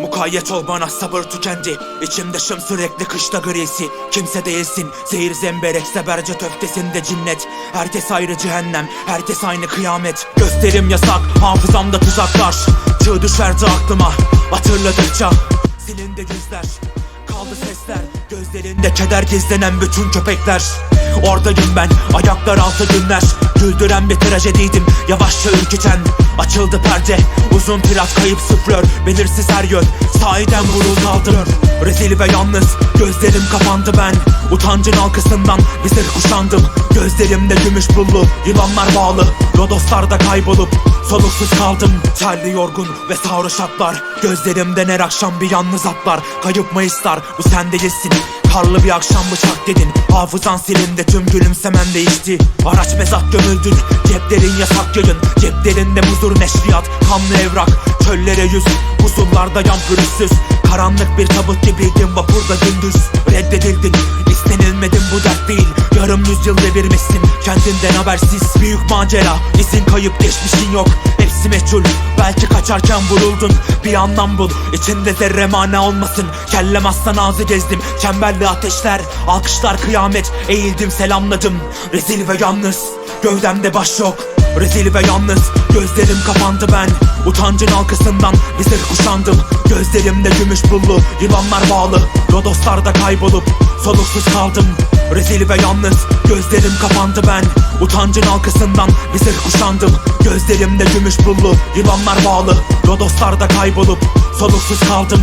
Mukayyet ol bana sabır tükendi. İçimde şım sürekli kışta grisi. Kimse değilsin zehir zemberek Seberce töftesinde cinnet. Herkes ayrı cehennem Herkes aynı kıyamet. Gösterim yasak hafızamda tuzaklar Çığ düşerdi aklıma Hatırladıkça. Silindi yüzler Kaldı sesler. Gözlerinde keder gizlenen bütün köpekler. Oradayım ben ayaklar altı günler Güldüren bir trajediydim. Yavaşça ürküten Açıldı perde. Uzun tirat kayıp süflör Belirsiz her yön. Sahiden vurul kaldım Rezil ve yalnız Gözlerim kapandı ben. Utancın halkasından zırh kuşandım. Gözlerimde gümüş pullu Yılanlar bağlı. Lodoslarda kaybolup Soluksuz kaldım. Terli yorgun ve sarhoş atlar. Gözlerimden her akşam bir yalnız atlar. Kayıp mayıslar bu sen değilsin Karlı bir akşam bıçak dedin Hafızan silindi tüm gülümsemen değişti. Araç mezat gömüldün Ceplerin yasak yayın. Ceplerinde huzur neşriyat Kanlı evrak Çöllere yüz. Huzurlarda yan pürüzsüz Karanlık bir tabut gibiydin vapurda gündüz. Reddedildin İstenilmedin bu dert değil. Yarım yüzyıl devirmişsin Kendinden habersiz. Büyük macera izin kayıp geçmişin yok Hepsi meçhul. Belki kaçarken vuruldun. Bir anlam bul. İçinde zerre mana olmasın. Kellem aslan ağzı gezdim. Çemberli ateşler Alkışlar kıyamet. Eğildim selamladım. Rezil ve yalnız. Gövdemde baş yok Rezil ve yalnız Gözlerim kapandı ben. Utancın halkasından zırh kuşandım. Gözlerimde gümüş pullu Yılanlar bağlı. Lodoslarda kaybolup Soluksuz kaldım. Rezil ve yalnız Gözlerim kapandı ben. Utancın halkasından zırh kuşandım. Gözlerimde gümüş pullu Yılanlar bağlı. Lodoslarda kaybolup Soluksuz kaldım